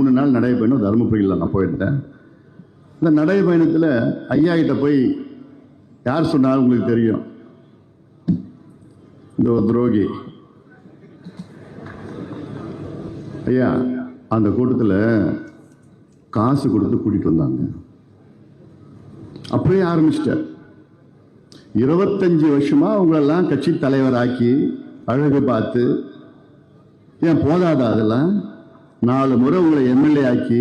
மூணு நாள் நடைபயணம் தருமபுரியில் நான் போயிருந்தேன். இந்த நடைபயணத்தில் ஐயா கிட்ட போய் யார் சொன்னாலும் உங்களுக்கு தெரியும்? இந்த ஒரு துரோகி. ஐயா அந்த கூட்டத்தில் காசு கொடுத்து கூட்டிட்டு வந்தாங்க. அப்படியே ஆரம்பிச்சிட்டார். இருபத்தஞ்சு வருஷமா அவங்களெல்லாம் கட்சி தலைவராக்கி அழகு பார்த்து ஏன் போதாதா அதெல்லாம்? நாலு முறை உங்களை எம்எல்ஏ ஆக்கி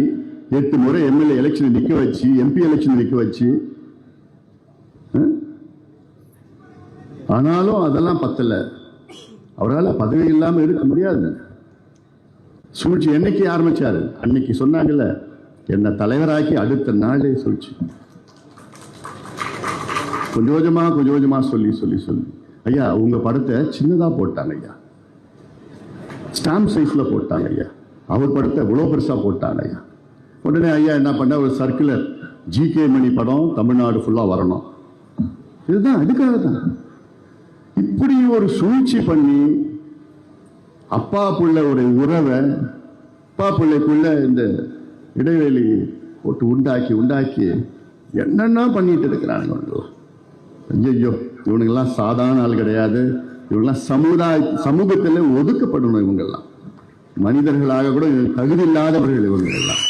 எட்டு முறை எம்எல்ஏ எலெக்ஷன் நிற்க வச்சு எம்பி எலெக்ஷன் நிற்க வச்சு. ஆனாலும் அதெல்லாம் பத்தல. அவரால் பதவி இல்லாமல் இருக்க முடியாது. சூழ்ச்சி என்னைக்கு ஆரம்பிச்சாரு? அன்னைக்கு சொன்னாங்கல்ல என்னை தலைவராக்கி அடுத்த நாளே சூழ்ச்சி கொஞ்சம் கொஞ்சமாக கொஞ்சம் கொஞ்சமாக சொல்லி சொல்லி சொல்லி. ஐயா உங்கள் படத்தை சின்னதாக போட்டாங்க ஐயா. ஸ்டாம்ப் சைஸ்ல போட்டாங்க ஐயா. அவர் படத்தை இவ்வளோ பெருசாக போட்டாங்க ஐயா உடனே ஐயா என்ன பண்ண ஒரு சர்க்குலர் ஜிகே மணி படம் தமிழ்நாடு ஃபுல்லா வரணும். இதுதான் அதுக்காக தான் இப்படி ஒரு சூழ்ச்சி பண்ணி அப்பா புள்ள ஒரு உறவை அப்பா பிள்ளைக்குள்ள இந்த இடைவெளி போட்டு உண்டாக்கி உண்டாக்கி என்னென்ன பண்ணிட்டு இருக்கிறானுங்க ஐயோ இவனுங்கெல்லாம் சாதாரண ஆள் கிடையாது. இவங்கெல்லாம் சமுதாய சமூகத்தில் ஒதுக்கப்படணும் இவங்கெல்லாம். மனிதர்களாக கூட தகுதி இல்லாதவர்கள் இவங்கெல்லாம்